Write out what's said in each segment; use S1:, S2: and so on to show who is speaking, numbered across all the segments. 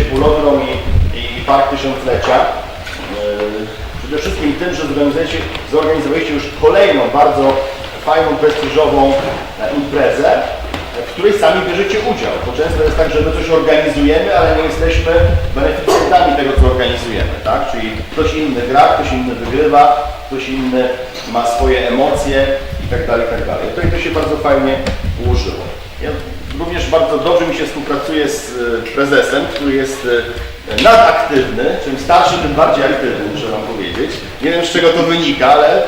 S1: Pulodrom i, i Park Tysiąclecia. Yy, Przede wszystkim tym, że zorganizowaliście już kolejną bardzo fajną, prestiżową e, imprezę, w której sami bierzecie udział. Bo często jest tak, że my coś organizujemy, ale nie jesteśmy beneficjentami tego, co organizujemy. Tak? Czyli ktoś inny gra, ktoś inny wygrywa, ktoś inny ma swoje emocje i tak dalej, i tak. Tutaj to się bardzo fajnie ułożyło. Również bardzo dobrze mi się współpracuje z e, prezesem, który jest e, nadaktywny, czym starszy, tym bardziej aktywny, muszę Wam powiedzieć. Nie wiem z czego to wynika, ale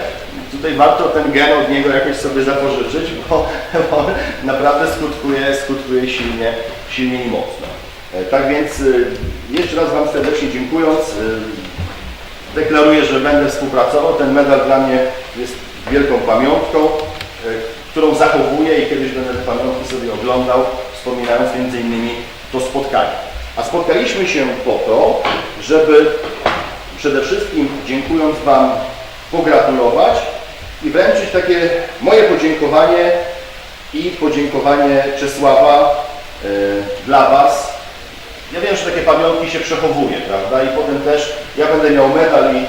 S1: tutaj warto ten gen od niego jakoś sobie zapożyczyć, bo, bo naprawdę skutkuje, skutkuje silnie, silnie i mocno. E, Tak więc jeszcze raz Wam serdecznie dziękując, deklaruję, że będę współpracował. Ten medal dla mnie jest wielką pamiątką, którą zachowuję i kiedyś będę te pamiątki sobie oglądał, wspominając między innymi to spotkanie. A spotkaliśmy się po to, żeby przede wszystkim dziękując Wam pogratulować i wręczyć takie moje podziękowanie i podziękowanie Czesława e, dla Was. Ja wiem, że takie pamiątki się przechowuje, prawda? I potem też ja będę miał medal i e,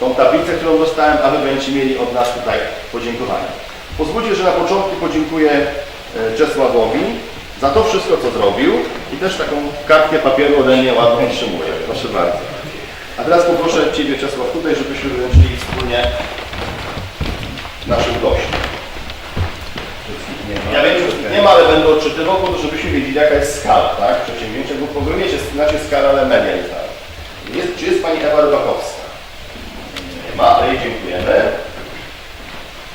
S1: tą tablicę, którą dostałem, a Wy będziecie mieli od nas tutaj podziękowania. Pozwólcie, że na początku podziękuję e, Czesławowi za to wszystko, co zrobił i też taką kartkę papieru ode mnie ładną otrzymuję. Proszę bardzo. A teraz poproszę Ciebie, Czesław, tutaj, żebyśmy wręczyli wspólnie naszych gości. Ja wiem, że nie ma, ale będę odczytywał, po to, żebyśmy wiedzieli, jaka jest skala tak, przedsięwzięcia, bo po wiecie, znacie skalę, ale media nie znają. Jest, czy jest Pani Ewa Rybakowska? Nie ma, ale jej dziękujemy.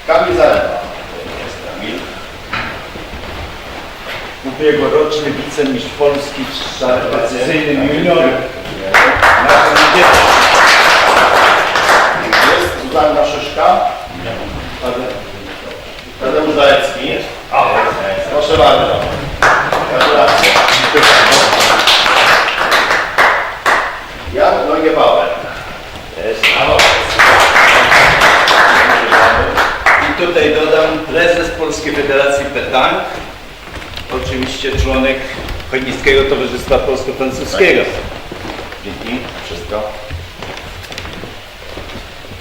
S1: Kamil Zarema. Jest Kamil.
S2: Ubiegłoroczny wicemistrz Polski w szale precyzyjnym junior.
S1: Jest Zuzanna Szyszka. Tadeusz Zalecki. Proszę bardzo.
S2: Chojnickiego Towarzystwa Polsko-Francuskiego.
S1: Dzięki. Wszystko.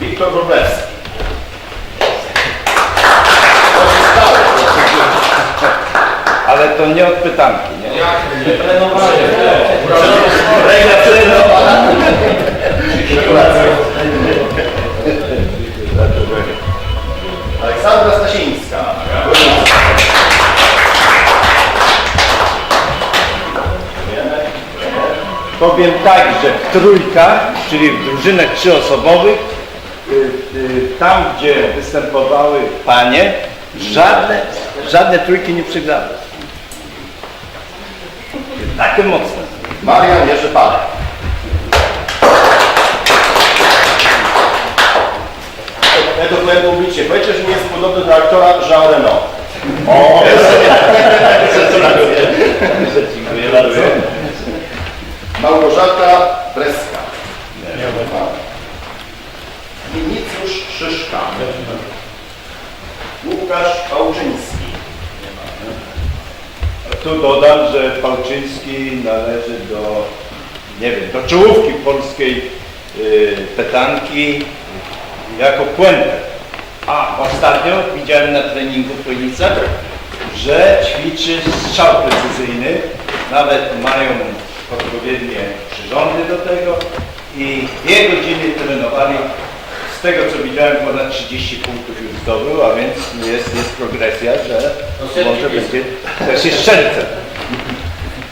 S1: Wiktor Wróblewski.
S2: Ale to nie od pytanki, nie?
S1: Rega trenowana. Gratulacje. Aleksandra
S2: Powiem tak, że w trójkach, czyli w drużynach trzyosobowych, y, y, tam gdzie występowały panie, żadne, żadne trójki nie przegrały. Takie mocne.
S1: Marian Jerzy Palek. Ja to powiem publicznie. Powiedzcie, że nie jest podobny do aktora Jean Reno. O,
S2: Dziękuję bardzo.
S1: Małgorzata Breska. Winicjusz Szyszka. Łukasz Pałczyński.
S2: Tu dodam, że Pałczyński należy do, nie wiem, do czołówki polskiej y, petanki jako puentę. A ostatnio widziałem na treningu w Chojnicach, że ćwiczy strzał precyzyjny, nawet mają odpowiednie przyrządy do tego i dwie godziny trenowali. Z tego co widziałem ponad 30 punktów już zdobył, a więc jest, jest progresja, że może będzie też jest strzelcem.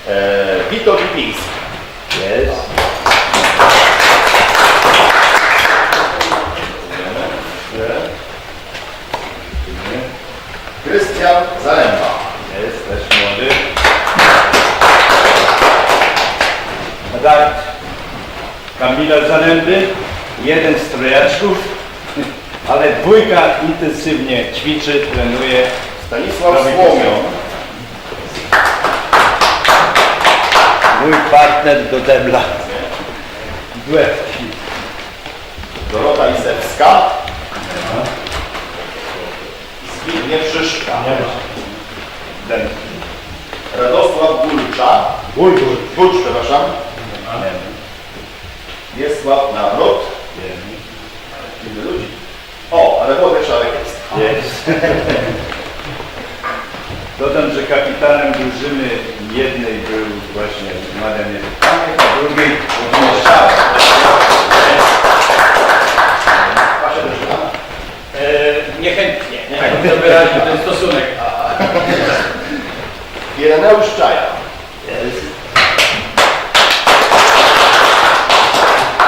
S1: E, Witold Lipiński.
S2: Jest.
S1: Krystian Zaremba.
S2: Jest też młody. Tak. Kamila Zaręby, jeden z trojaczków, ale dwójka intensywnie ćwiczy, trenuje.
S1: Stanisław
S2: Robi
S1: Słomion.
S2: Mój partner do debla. Duetki.
S1: Dorota Lisewska. Zbigniew Szyszka. Radosław Gulcza,
S2: Ból,
S1: Gulcz, przepraszam, Wiesław Nawrot, Ile ludzi? O, ale Włodek Szarek jest.
S2: Jest. Dodam, że kapitanem drużyny jednej był właśnie Marian Jezutanek, a drugiej Włodzimierz Szarek.
S1: Wasza drużyna?
S3: E, niechętnie. Tak, to wyraźnie ten stosunek.
S1: Ireneusz Czaja.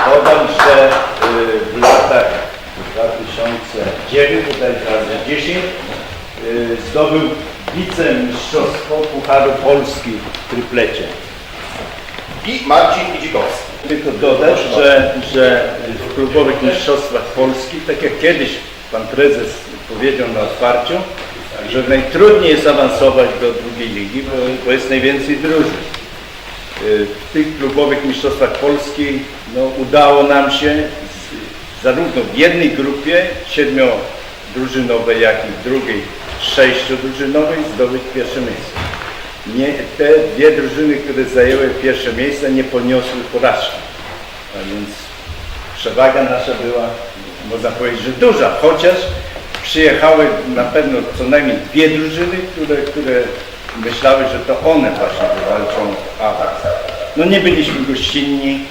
S2: Dodam, że y, w latach 2009, tutaj 2010 y, zdobył wicemistrzostwo Pucharu Polski w triplecie.
S1: I Marcin Idzikowski.
S2: Tylko dodać, że, że w klubowych mistrzostwach Polski, tak jak kiedyś pan prezes powiedział na otwarciu, że najtrudniej jest awansować do drugiej ligi, bo, bo jest najwięcej drużyn. Y, W tych klubowych mistrzostwach Polski no, udało nam się z, zarówno w jednej grupie siedmiodrużynowej, jak i w drugiej sześciodrużynowej zdobyć pierwsze miejsce. Nie, te dwie drużyny, które zajęły pierwsze miejsce, nie poniosły porażki. A więc przewaga nasza była, można powiedzieć, że duża, chociaż przyjechały na pewno co najmniej dwie drużyny, które, które myślały, że to one właśnie wywalczą awans. No nie byliśmy gościnni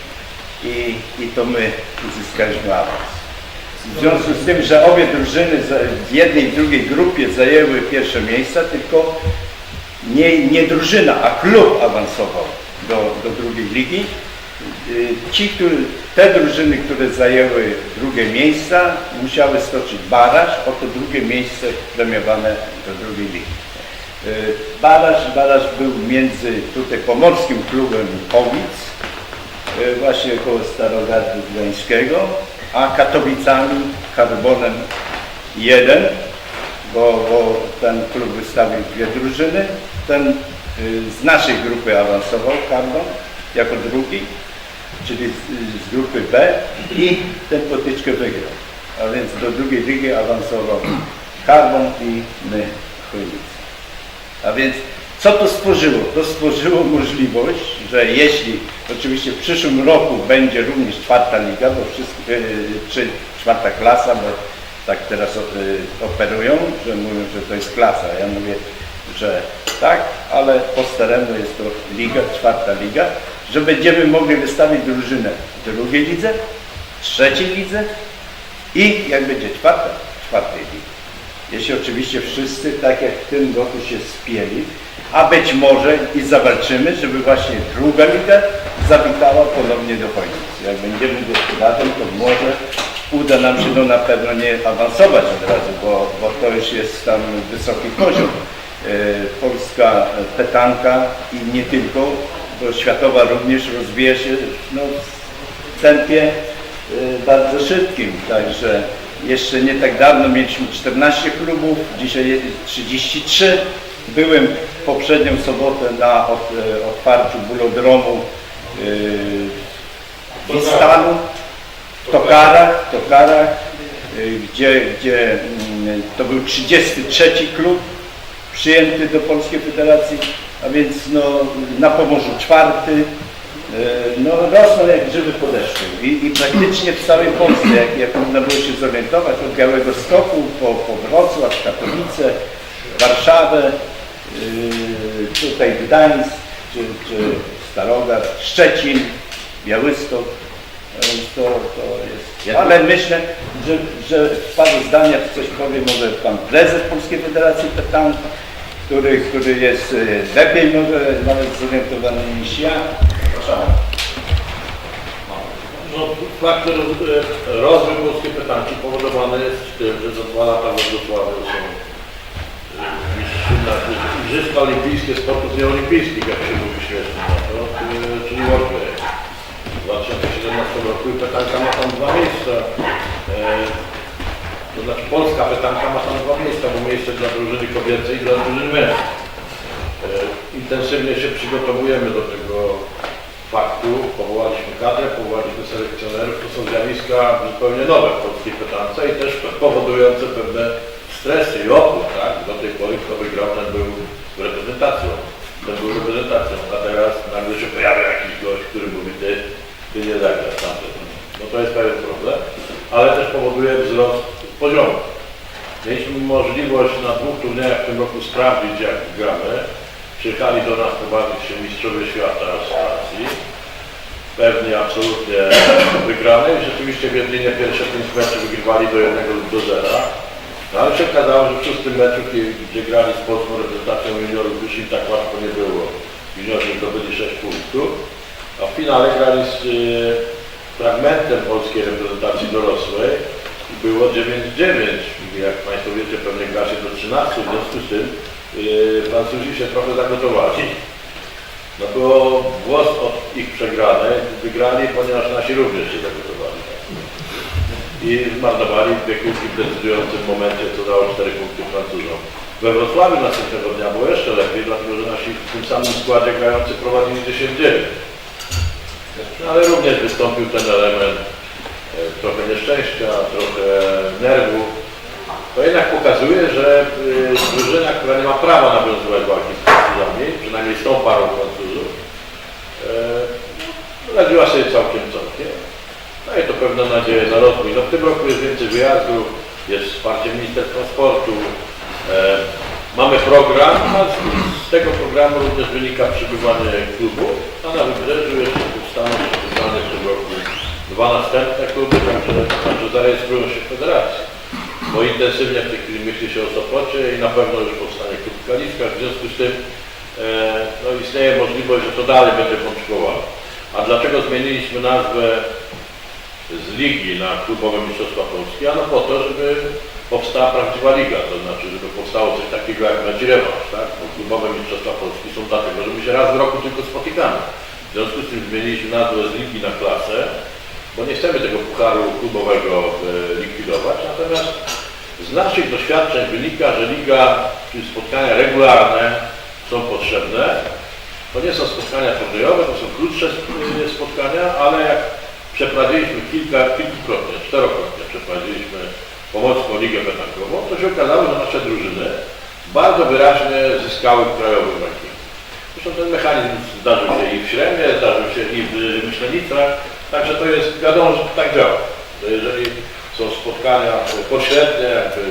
S2: i, i to my uzyskaliśmy awans. W związku z tym, że obie drużyny w jednej i drugiej grupie zajęły pierwsze miejsca, tylko nie, nie drużyna, a klub awansował do, do drugiej ligi. Y, Ci, którzy, te drużyny, które zajęły drugie miejsca, musiały stoczyć baraż o to drugie miejsce premiowane do drugiej ligi. Y, Baraż, baraż był między tutaj pomorskim klubem Powic, y, właśnie koło Starogardu Gdańskiego, a Katowicami, Harbonem 1, bo, bo ten klub wystawił dwie drużyny. Ten z naszej grupy awansował, Karbon, jako drugi, czyli z, z grupy B i ten potyczkę wygrał. A więc do drugiej ligi awansował Karbon i my, Chojnicy. A więc co to stworzyło? To stworzyło możliwość, że jeśli oczywiście w przyszłym roku będzie również czwarta liga, bo wszystko, yy, czy czwarta klasa, bo tak teraz y, operują, że mówią, że to jest klasa. Ja mówię, że tak, ale po staremu jest to liga, czwarta liga, że będziemy mogli wystawić drużynę w drugiej lidze, trzeciej lidze i jak będzie czwarta, czwartej lidze. Jeśli oczywiście wszyscy, tak jak w tym roku się spieli, a być może i zawalczymy, żeby właśnie druga liga zawitała ponownie do Chojnic. Jak będziemy gospodarzem, to może uda nam się, no na pewno nie awansować od razu, bo, bo to już jest tam wysoki poziom. E, Polska petanka i nie tylko, światowa również rozwija się no, w tempie y, bardzo szybkim, także jeszcze nie tak dawno mieliśmy 14 klubów, dzisiaj jest 33. Byłem poprzednią sobotę na e, otwarciu bulodromu yy, Wistanu, w Tokarach, Tokarach y, gdzie, gdzie mm, to był 33 klub przyjęty do Polskiej Federacji, a więc no, na Pomorzu czwarty, y, no rosną jak grzyby po deszczu I, i praktycznie w całej Polsce, jak, jak można było się zorientować, od Białego Stoku po, po Wrocław, Katowice, Warszawę, y, tutaj Gdańsk, czy, czy Starogard, Szczecin, Białystok, więc to, to jest. Ale myślę, że, że w paru zdaniach coś powie może pan prezes Polskiej Federacji Petanki, który, który jest e, lepiej może nawet zorientowany niż ja. Proszę.
S4: No, fakt, że roz- rozwój polskiej petanki powodowany jest tym, że za dwa lata we Wrocławiu są e, Igrzyska Olimpijskie Sportów Nieolimpijskich, jak się mówi śmiesznie e, czyli World Games. W 2017 roku i petanka ma tam dwa miejsca. To znaczy polska petanka ma tam dwa miejsca, bo miejsce dla drużyny kobiecej i dla drużyny męskiej. E, Intensywnie się przygotowujemy do tego faktu. Powołaliśmy kadrę, powołaliśmy selekcjonerów. To są zjawiska zupełnie nowe w polskiej petance i też powodujące pewne stresy i opór. Tak? Do tej pory kto wygrał, ten był reprezentacją ten był reprezentacją, a teraz nagle się pojawia jakiś gość, który mówi, ty, ty nie zagrasz tamten. No to jest pewien problem, ale też powoduje wzrost poziomu. Mieliśmy możliwość na dwóch turniejach w tym roku sprawdzić, jak gramy. Przyjechali do nas pobawić się mistrzowie świata z Francji. Pewnie absolutnie wygrane i rzeczywiście w Wiedlinie pierwsze pięć meczów wygrywali do jednego lub do zera. No ale się okazało, że w szóstym meczu, gdzie- grali z polską reprezentacją juniorów, już im tak łatwo nie było. Juniorzy zdobyli 6 punktów, a w finale grali z y, fragmentem polskiej reprezentacji dorosłej było 9-9. Jak Państwo wiecie, pewnie gra się do 13, w związku z tym Francuzi się trochę zagotowali. No to głos od ich przegranej wygrali, ponieważ nasi również się zagotowali. I zmarnowali dwie piłki w decydującym momencie, co dało 4 punkty Francuzom. We Wrocławiu następnego dnia było jeszcze lepiej, dlatego że nasi w tym samym składzie grający prowadzili 10-9. No, ale również wystąpił ten element trochę nieszczęścia, trochę nerwów. To jednak pokazuje, że y, drużyna, która nie ma prawa nawiązywać walki z Francuzami, przynajmniej z tą parą Francuzów, e, radziła sobie całkiem całkiem. Daje to pewną nadzieję na rozwój. No w tym roku jest więcej wyjazdów, jest wsparcie Ministerstwa Sportu, e, mamy program, a z tego programu również wynika przybywanie klubu, a na wybrzeżu jeszcze powstaną przybywane w tym roku dwa następne kluby, także, zarejestrują się w federacji. Bo intensywnie w tej chwili myśli się o Sopocie i na pewno już powstanie klub w Kaliskach, w związku z tym e, no, istnieje możliwość, że to dalej będzie pączkowało. A dlaczego zmieniliśmy nazwę z ligi na klubowe mistrzostwa Polski? Ano po to, żeby powstała prawdziwa liga, to znaczy, żeby powstało coś takiego jak mecz rewanż, tak? Bo klubowe mistrzostwa Polski są dlatego, że my się raz w roku tylko spotykamy. W związku z tym zmieniliśmy nazwę z ligi na klasę, bo nie chcemy tego pucharu klubowego e, likwidować, natomiast z naszych doświadczeń wynika, że liga, czyli spotkania regularne są potrzebne. To nie są spotkania turniejowe, to są krótsze e, spotkania, ale jak przeprowadziliśmy kilka, kilkukrotnie, czterokrotnie przeprowadziliśmy pomocną ligę petankową, to się okazało, że nasze drużyny bardzo wyraźnie zyskały w krajowym rankingu. Zresztą ten mechanizm zdarzył się i w Śremie, zdarzył się i w Myślenicach, także to jest wiadomo, że tak działa. To jeżeli są spotkania pośrednie, jakby,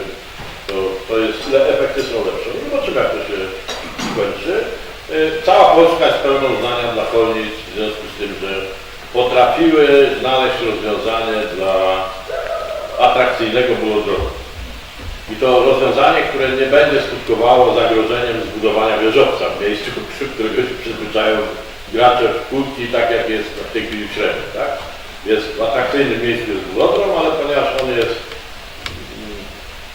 S4: to, to jest, efekty są lepsze. No zobaczymy jak to się skończy. Y, Cała Polska jest pełna uznania dla Kolnic w związku z tym, że potrafiły znaleźć rozwiązanie dla atrakcyjnego bulodromu. I to rozwiązanie, które nie będzie skutkowało zagrożeniem zbudowania wieżowca w miejscu, przy którego się przyzwyczają gracze w kłódki, tak jak jest w tej chwili w Średniej, tak? Jest w atrakcyjnym miejscu jest bulodrom, ale ponieważ on jest mm,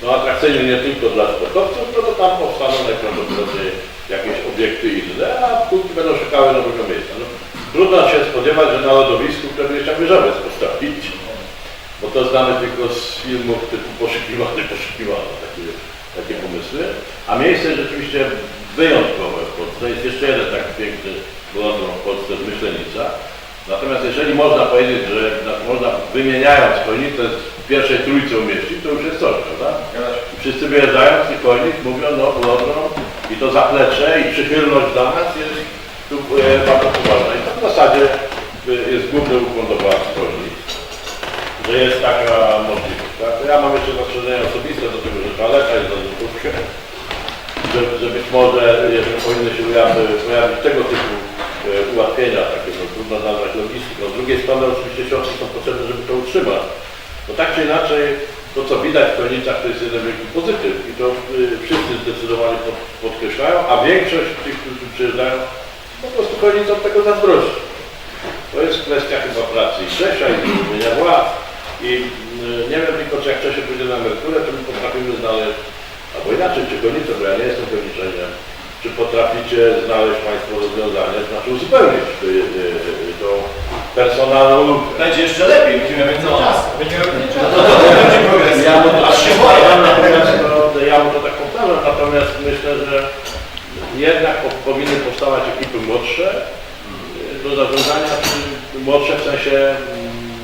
S4: no, atrakcyjny nie tylko dla sportowców, no to tam powstaną najprawdopodobniej jakieś obiekty inne, a kłódki będą szukały nowego miejsca. No, trudno się spodziewać, że na lodowisku chciał wieżowiec postawić. Bo to znamy tylko z filmów typu poszukiwany, poszukiwany, takie, takie pomysły. A miejsce rzeczywiście wyjątkowe w Polsce. Jest jeszcze jeden taki piękny bulodrom w Polsce z Myślenica. Natomiast jeżeli można powiedzieć, że można wymieniając Chojnicę w pierwszej trójce umieścić, to już jest coś, prawda? Wszyscy wyjeżdżając i Chojnic mówią, no bulodrom i to zaplecze i przychylność dla nas jest tu e, bardzo poważna. I to w zasadzie e, jest główny ukłon do władz Chojnic że jest taka możliwość. Tak? Ja mam jeszcze zastrzeżenia osobiste do tego, że toaleta jest za złotówkę, że, że być może jeżeli powinny się pojawić, tego typu ułatwienia, takie no, trudno nazwać logistyką. Z drugiej strony oczywiście środki są potrzebne, żeby to utrzymać. Bo tak czy inaczej, to co widać w Konicach to jest jeden wielki pozytyw i to y, wszyscy zdecydowanie pod, podkreślają, a większość tych, którzy przyjeżdżają, po prostu Konicom tego zazdrości. To jest kwestia chyba pracy i Czesia i zmienienia władz. I y, nie wiem tylko, czy jak Czesie pójdzie na emeryturę, to my potrafimy znaleźć, albo inaczej, czy Gonice, bo ja nie jestem Goniczeniem, czy potraficie znaleźć Państwo rozwiązanie, znaczy uzupełnić y, y, y, tą personalną lukę.
S1: Będzie jeszcze lepiej, będziemy mieć więcej czasu.
S3: Będziemy robić czas.
S1: To, to, to będzie progres.
S2: Ja mu to
S1: Aż
S2: tak
S1: się boję.
S2: powtarzam, natomiast no, ja mu to tak powtarzam, natomiast myślę, że jednak po- powinny powstawać ekipy młodsze do zarządzania, młodsze w sensie mm,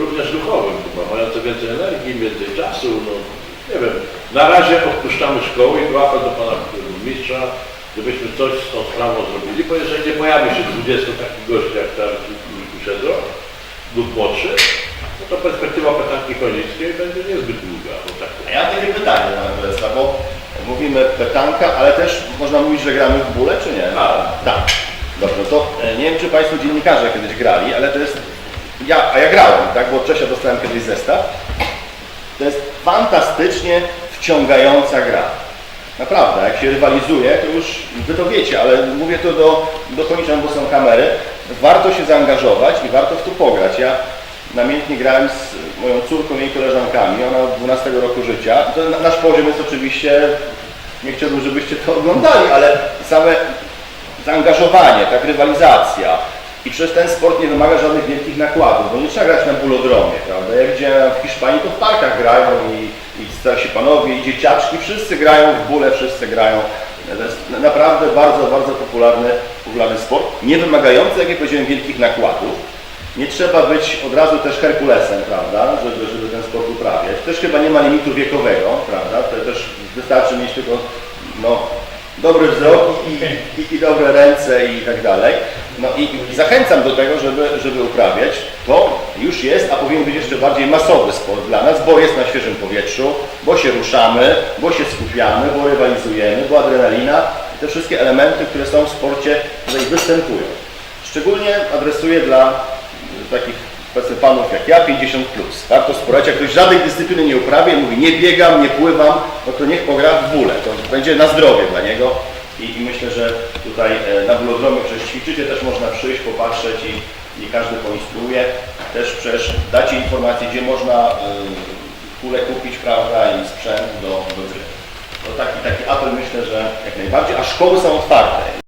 S2: również duchowym chyba, mające więcej energii, więcej czasu, no nie wiem. Na razie odpuszczamy szkoły i apel do pana mistrza,
S4: żebyśmy coś z tą sprawą zrobili, bo jeżeli nie pojawi się 20 takich gości, jak tam siedzą, lub młodszy, no to perspektywa petanki konieckiej będzie niezbyt długa. Bo tak
S1: A ja mam takie pytanie pana prezesa, bo mówimy petanka, ale też można mówić, że gramy w bóle, czy nie?
S4: Tak.
S1: Tak. Dobrze, to e, nie wiem, czy Państwo dziennikarze kiedyś grali, ale to jest, ja, a ja grałem, tak, bo od Czesia dostałem kiedyś zestaw. To jest fantastycznie wciągająca gra. Naprawdę, jak się rywalizuje, to już Wy to wiecie, ale mówię to do, do Koniczan, bo są kamery. Warto się zaangażować i warto w to pograć. Ja namiętnie grałem z moją córką i jej koleżankami, ona od 12 roku życia. To na- nasz poziom jest oczywiście, nie chciałbym, żebyście to oglądali, ale same zaangażowanie, tak, rywalizacja. I przez ten sport nie wymaga żadnych wielkich nakładów, bo nie trzeba grać na bulodromie, prawda? Jak gdzie w Hiszpanii to w parkach grają i, i starsi panowie, i dzieciaczki, wszyscy grają w bóle, wszyscy grają. To jest na- naprawdę bardzo, bardzo popularny, popularny sport, nie wymagający, jak ja powiedziałem, wielkich nakładów. Nie trzeba być od razu też Herkulesem, prawda, żeby, żeby ten sport uprawiać. Też chyba nie ma limitu wiekowego, prawda? To też wystarczy mieć tylko no, dobry wzrok i, i, i dobre ręce i tak dalej. No i, i zachęcam do tego, żeby, żeby uprawiać. To już jest, a powinien być jeszcze bardziej masowy sport dla nas, bo jest na świeżym powietrzu, bo się ruszamy, bo się skupiamy, bo rywalizujemy, bo adrenalina, te wszystkie elementy, które są w sporcie tutaj występują. Szczególnie adresuję dla takich powiedzmy panów jak ja, 50 plus. Tak? To jak ktoś żadnej dyscypliny nie uprawia i mówi nie biegam, nie pływam, no to niech pogra w bóle. To będzie na zdrowie dla niego i, i myślę, że tutaj e, na bólodromie przecież ćwiczycie, też można przyjść, popatrzeć i, i każdy poinstruuje. Też przecież dacie informacje, gdzie można y, kule kupić, prawda, i sprzęt do, do gry. To taki, taki apel myślę, że jak najbardziej, a szkoły są otwarte.